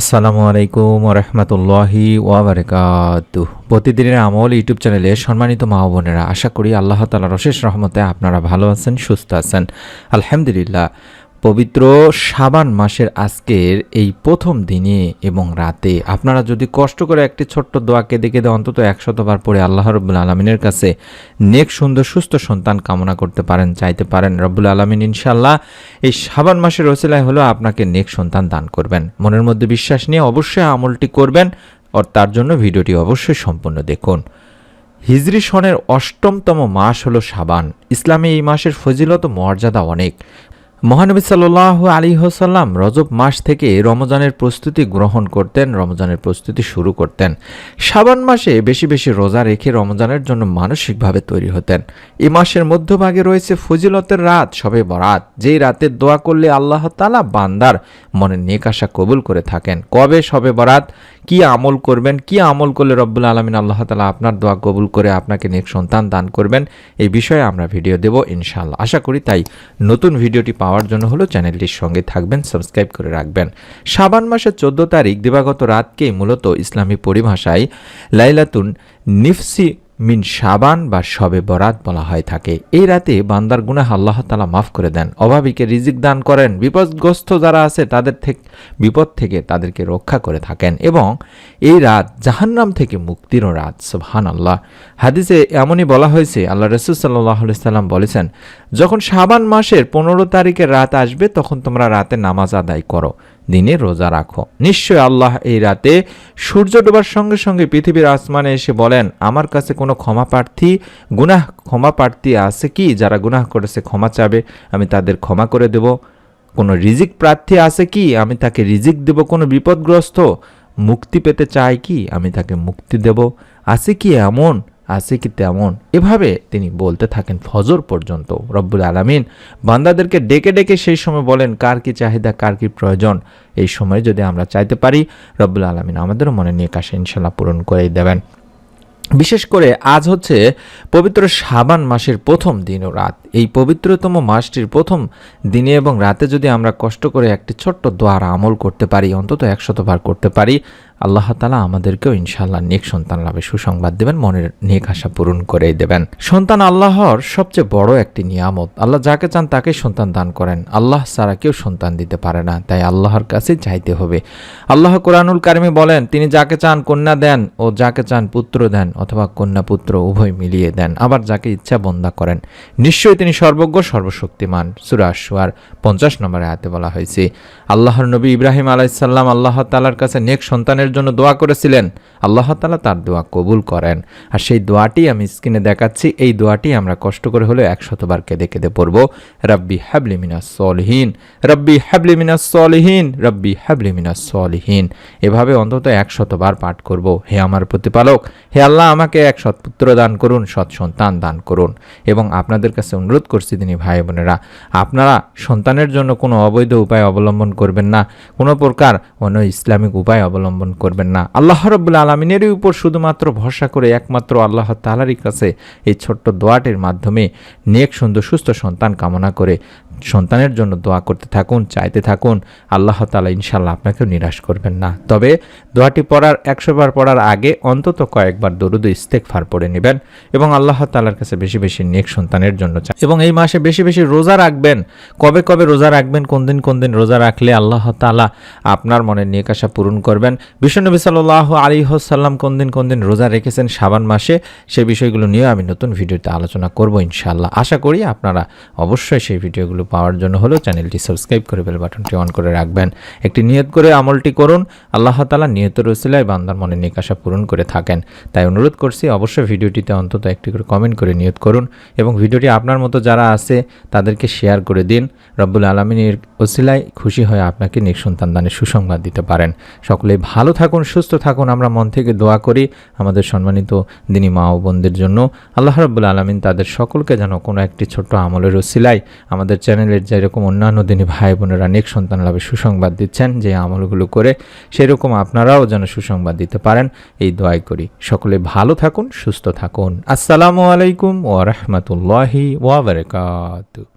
আসসালামু আলাইকুম রহমতুল্লাহি ওয়াবারকাতু। প্রতিদিনের আমল ইউটিউব চ্যানেলে সম্মানিত মা বোনেরা, আশা করি আল্লাহ তালার অশেষ রহমতে আপনারা ভালো আছেন, সুস্থ আছেন। আলহামদুলিল্লাহ। পবিত্র সাবান মাসের আজকের এই প্রথম দিনে এবং রাতে আপনারা যদি কষ্ট করে একটি ছোট্ট দোয়া কেঁদে কেঁদে অন্তত একশতবার পরে আল্লাহ রব্বুল আলমিনের কাছে নেক, সুন্দর, সুস্থ সন্তান কামনা করতে পারেন, চাইতে পারেন, রব্বুল আলমিন ইনশাল্লাহ এই সাবান মাসের রসিলায় হলো আপনাকে নেক সন্তান দান করবেন। মনের মধ্যে বিশ্বাস নিয়ে অবশ্যই আমলটি করবেন আর তার জন্য ভিডিওটি অবশ্যই সম্পূর্ণ দেখুন। হিজরি সনের অষ্টমতম মাস হলো সাবান ইসলামে এই মাসের ফজিলত মর্যাদা অনেক। মহানবী সাল্লাহ আলী হোসাল্লাম রজব মাস থেকে রমজানের প্রস্তুতি গ্রহণ করতেন, রমজানের প্রস্তুতি শুরু করতেন। সাবান মাসে বেশি বেশি রোজা রেখে রমজানের জন্য মানসিকভাবে তৈরি হতেন। এই মাসের মধ্যভাগে রয়েছে ফজিলতের রাত, সবে বরাত। যেই রাতে দোয়া করলে আল্লাহ তালা বান্দার মনে নেক আশা কবুল করে থাকেন। কবে সবে বরাত? কি আমল করবেন, কি আমল করলে রব্বুল আলমিন আল্লাহ তালা আপনার দোয়া কবুল করে আপনাকে নেক সন্তান দান করবেন, এই বিষয়ে আমরা ভিডিও দেব ইনশাল্লাহ আশা করি তাই নতুন ভিডিওটি পাওয়ার জন্য হলো চ্যানেলটির সঙ্গে থাকবেন, সাবস্ক্রাইব করে রাখবেন। সাবান মাসের চোদ্দ তারিখ দিবাগত রাতকেই মূলত ইসলামী পরিভাষায় লাইলাতুন নিফসি মিন সাবান বা শবে বরাত বলা হয় থাকে। এই রাতে বান্দার গুনাহ আল্লাহ তালা মাফ করে দেন। অভাবীকে রিজিক দান করেন। বিপদগ্রস্ত যারা আছে, তাদের থেকে বিপদ থেকে তাদেরকে রক্ষা করে থাকেন এবং এই রাত জাহান্নাম থেকে মুক্তিরও রাত সুবহান আল্লাহ হাদিসে এমনই বলা হয়েছে, আল্লাহ রসুল সাল্লাহ সাল্লাম বলেছেন, যখন সাবান মাসের পনেরো তারিখের রাত আসবে, তখন তোমরা রাতে নামাজ আদায় করো। দিনে রোজা রাখো। নিশ্চয় আল্লাহ এই রাতে সূর্য ডোবার সঙ্গে সঙ্গে পৃথিবীর আসমানে এসে বলেন, আমার কাছে কোনো ক্ষমা প্রার্থী, গুনাহ ক্ষমা প্রার্থী আছে কি? যারা গুনাহ করেছে ক্ষমা চাবে, আমি তাদের ক্ষমা করে দেব। কোনো রিজিক প্রার্থী আছে কি? আমি তাকে রিজিক দেব। কোনো বিপদগ্রস্ত মুক্তি পেতে চায় কি? আমি তাকে মুক্তি দেব। আছে কি এমন আছে কি তেমন? এভাবে তিনি বলতে থাকেন ফজর পর্যন্ত। রব্বুল আলমিন বান্দাদেরকে ডেকে ডেকে সেই সময় বলেন, কার কি চাহিদা, কার কি প্রয়োজন? এই সময় যদি আমরা চাইতে পারি, রব্বুল আলমিন আমাদেরও মনে নিয়ে কাশে ইনশাল্লাহ পূরণ করেই দেবেন। বিশেষ করে আজ হচ্ছে পবিত্র সাবান মাসের প্রথম দিন ও রাত। এই পবিত্রতম মাসটির প্রথম দিনে এবং রাতে যদি আমরা কষ্ট করে একটি ছোট্ট দোয়ার আমল করতে পারি, অন্তত একশতবার করতে পারি, আল্লাহ তালা আমাদেরকেও ইনশাল্লাহ নেক সন্তান লাভে সুসংবাদ দেবেন, মনের নেক আশা পূরণ করে দেবেন। সন্তান আল্লাহর সবচেয়ে বড় একটি নিয়ামত। আল্লাহ যাকে চান তাকে সন্তান দান করেন। আল্লাহ ছাড়া কেউ সন্তান দিতে পারে না, তাই আল্লাহর কাছে চাইতে হবে। আল্লাহ কোরআনুল কারিমে বলেন, তিনি যাকে চান কন্যা দেন ও যাকে চান পুত্র দেন। অথবা কন্যা উভয় মিলিয়ে দেন, আবার যাকে ইচ্ছা বন্দা করেন। নিশ্চয়ই তিনি সর্বজ্ঞ, সর্বশক্তিমান। সুরাশুয়ার পঞ্চাশ নম্বরে হাতে বলা হয়েছে, আল্লাহর নবী ইব্রাহিম আলাইসাল্লাম আল্লাহ তালার কাছে নেক সন্তানের জন্য দোয়া করেছিলেন। আল্লাহ তালা তার দোয়া কবুল করেন। আর সেই দোয়াটি আমি স্ক্রিনে দেখাচ্ছি, এই দোয়াটি আমরা কষ্ট করে হলেও একশতবার কেঁদে কেঁদে পড়ব। রব্বি হাবলি মিনাস সলহীন, রব্বি হাবলি মিনাস সলহীন, রব্বি হাবলি মিনাস সলহীন। এভাবে অন্তত একশতবার পাঠ করব। হে আমার প্রতিপালক, হে আল্লাহ আমাকে এক সৎপুত্র দান করুন, সৎ সন্তান দান করুন এবং আপনাদের কাছে অনুরোধ করছি তিনি ভাই বোনেরা, আপনারা সন্তানের জন্য কোনো অবৈধ উপায় অবলম্বন করবেন না, কোনো প্রকার অন্য ইসলামিক উপায় অবলম্বন করবেন না। আল্লাহ রব্বুল আলমিনেরই উপর শুধুমাত্র ভরসা করে একমাত্র আল্লাহ তালারই কাছে এই ছোট্ট দোয়াটির মাধ্যমে নেক, সুন্দর, সুস্থ সন্তান কামনা করে সন্তানের জন্য দোয়া করতে থাকুন, চাইতে থাকুন, আল্লাহ তালা ইনশাল্লাহ আপনাকেও নিরাশ করবেন না। তবে দোয়াটি পড়ার একশোবার পড়ার আগে অন্তত কয়েকবার দরুদ ইস্তেকফার পড়ে নেবেন এবং আল্লাহ তালার কাছে বেশি বেশি নেক সন্তানের জন্য চাই এবং এই মাসে বেশি বেশি রোজা রাখবেন। কবে কবে রোজা রাখবেন, কোন দিন কোন দিন রোজা রাখলে আল্লাহ তালা আপনার মনের নেক আশা পূরণ করবেন। বিশ্বনবী সাল্লাহ আলী হোসাল্লাম কোন দিন কোন দিন রোজা রেখেছেন সাবান মাসে সেই বিষয়গুলো নিয়ে আমি নতুন ভিডিওতে আলোচনা করব ইনশাল্লাহ আশা করি আপনারা অবশ্যই সেই ভিডিওগুলো পাওয়ার জন্য হলেও চ্যানেলটি সাবস্ক্রাইব করে বেল বাটনটি অন করে রাখবেন। একটি নিয়ত করে আমলটি করুন। আল্লাহ তালা নিয়তের রসিলায় বান্দার মনে নিকাশা পূরণ করে থাকেন। তাই অনুরোধ করছি অবশ্যই ভিডিওটিতে অন্তত একটি করে কমেন্ট করে নিয়ত করুন এবং ভিডিওটি আপনার মতো যারা আছে তাদেরকে শেয়ার করে দিন। রব্বুল আলমিনের ওসিলায় খুশি হয়ে আপনাকে নেক সন্তান দানের সুসংবাদ দিতে পারেন। সকলেই ভালো থাকুন, সুস্থ থাকুন। আমরা মন থেকে দোয়া করি আমাদের সম্মানিত দিনী মা ও বোনদের জন্য। আল্লাহ রব্বুল আলমিন তাদের সকলকে যেন কোনো একটি ছোট্ট আমলের ওসিলায় আমাদের চ্যানেলের যেরকম অন্যান্য দিনে ভাই বোনেরা নেক সন্তান লাভে সুসংবাদ দিচ্ছেন, যে আমলগুলো করে সেরকম আপনারাও যেন সুসংবাদ দিতে পারেন, এই দোয়াই করি। সকলে ভালো থাকুন, সুস্থ থাকুন। আসসালামু আলাইকুম ওয়া রাহমাতুল্লাহি ওয়া বারাকাতুহু।